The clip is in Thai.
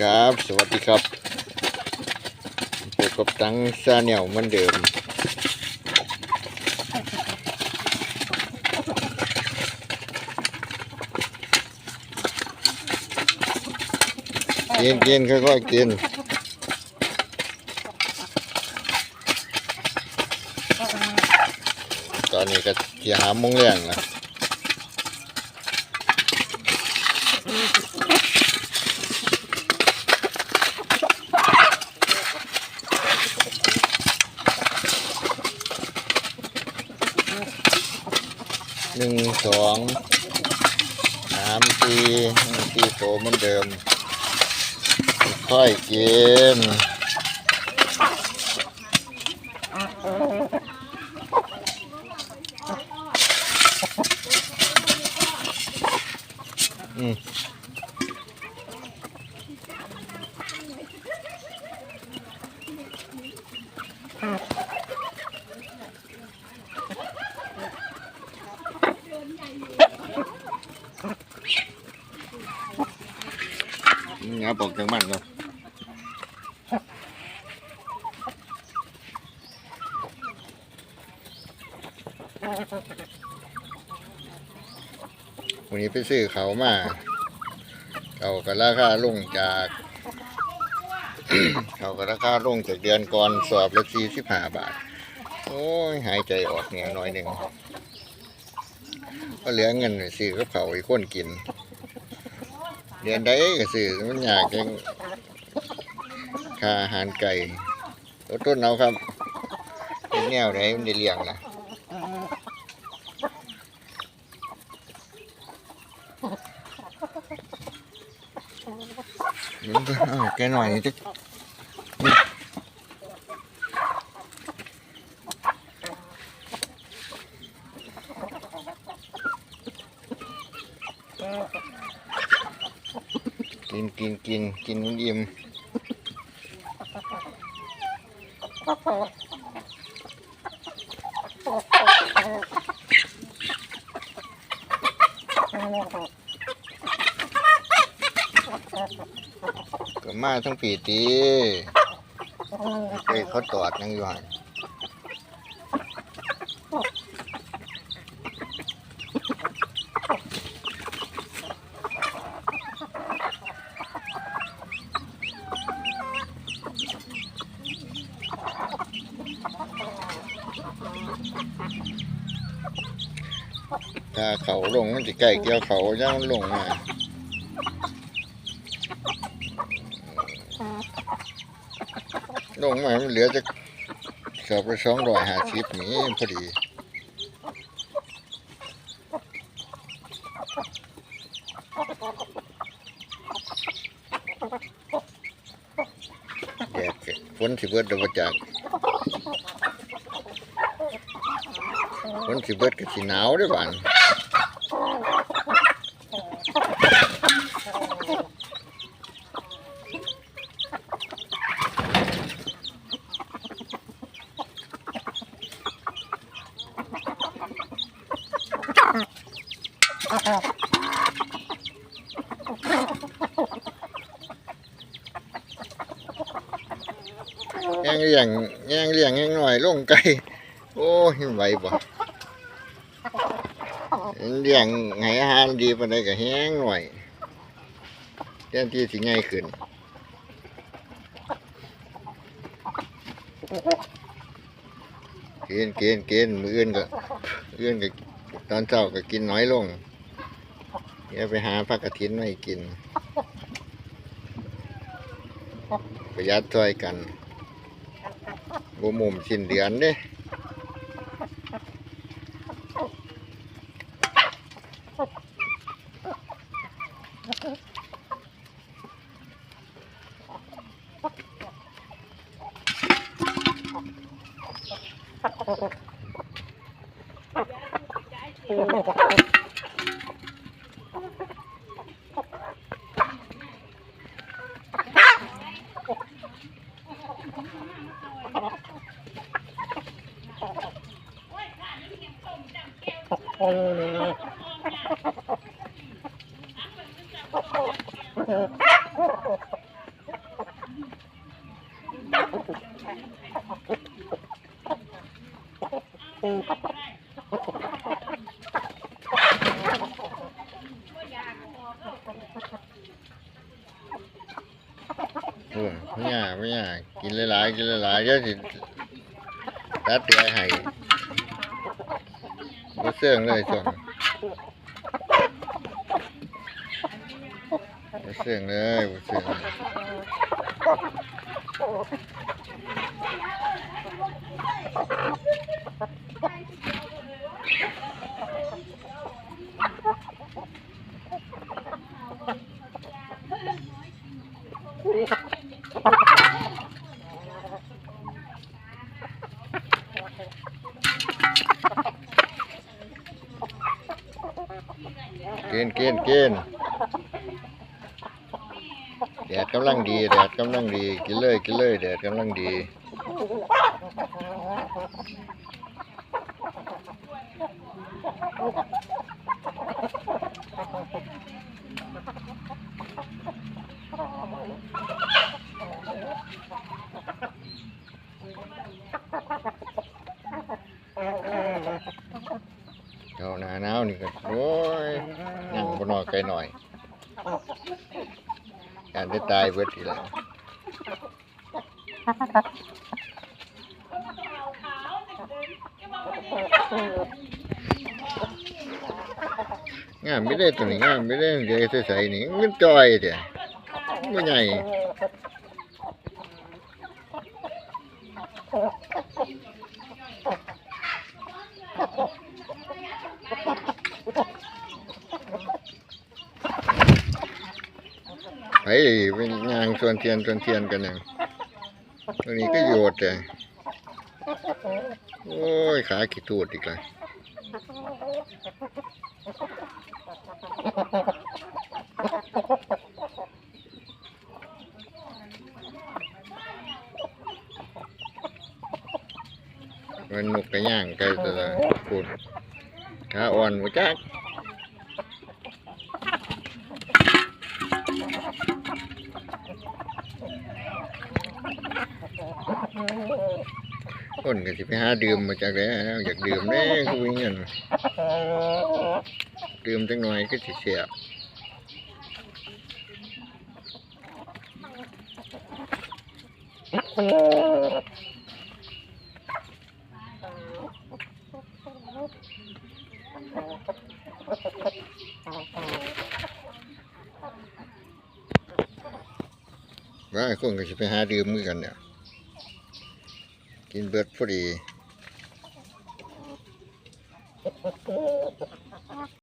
ครับ สวัสดีครับพบกับตังซาเนียวเหมือนเดิม กินกินค่อยๆกินตอนนี้ก็ที่หามงแรงแล้วหนึ่ง สองสามปีปีโตเหมือนเดิม ค่อยเกมอืม งับออกจากมันแล้ววันนี้ไปซื้อเขามาเขาก็ราคาลงจากเขาก็ราคาลงจากเดือนก่อนสอบละสี่สิบห้าบาท โอ้ยหายใจออกเนี่ยน้อยหนึ่งก็เหลือเงินไปซื้อกับเขาอีกคนกิน เดือนใดก็ซื้อมันอยากจังค่าอาหารไก่ลดต้นเอาครับเป็นแนวไหนมันจะเลี้ยงนะมันก็แกหน่อยจะ กินกินนกินมันอิ่มก็มาทั้งปีตีไปเขาตอดนั่งอยู่หัน ถ้าเขาลงมันจะใกล้เกี่ยวเขาย่างลงมาลงมามันเหลือจะสอบไปสองร้อยห้าสิบนี้พอดีแดดก็ฝนสิเบิดเดยวจากฝนสิเบิดก็สิหนาวด้วยบ้าน แย่งเลี้ยงแย่งเลี้ยงแย่งหน่อยลงไกลโอ้ยไหวบ่เลี้ยงให้อาหารดีปานใดก็แห้งหน่อยแทนที่สิง่ายขึ้นกินกินกินมื้ออื่นก็มื้ออื่นก็ตอนเช้าก็กินน้อยลง เดี๋ยวไปหาผักกระถินมาให้กิน ประหยัดช่วยกันบ่มุมชิ้นเดือนเด้โอ้ con nè Ừ, nhà với nhà, kia lại kia lại chứ thì đã tươi hay. บ่เสื่องเลยส่วนบ่เสื่องเลยบ่เสื่อง กินกินกินแดดกำลังดีแดดกำลังดี กินเลยกินเลยแดดกำลังดี เอาหนาหนาวนี่ก็โอ้ยนั่งบนนอนไกลหน่อยการได้ตายเบิดทีละงามไม่ได้ตัวนี้งามไม่ได้เดี๋ยวใส่ๆนี่มันจอยเดี๋ยวไม่ใหญ่ ไปเป็นยางส่วนเทียนส่วนเทียนกันอย่างตัวนี้ก็โยดแต่โอ้ยขาขี้ตูดอีกเลยมันนกกระย่างไกลตัวละพูดขาอ่อนหัวจัก คนก็สิไปหาดื่มมาจากแล้วอยากดื่มแน่คุยเงินดื่มจังหน่อยก็สิเสียบ ว่าคนก็จะไปหาดื่มมือกันเนี่ย กินเบิดพอดี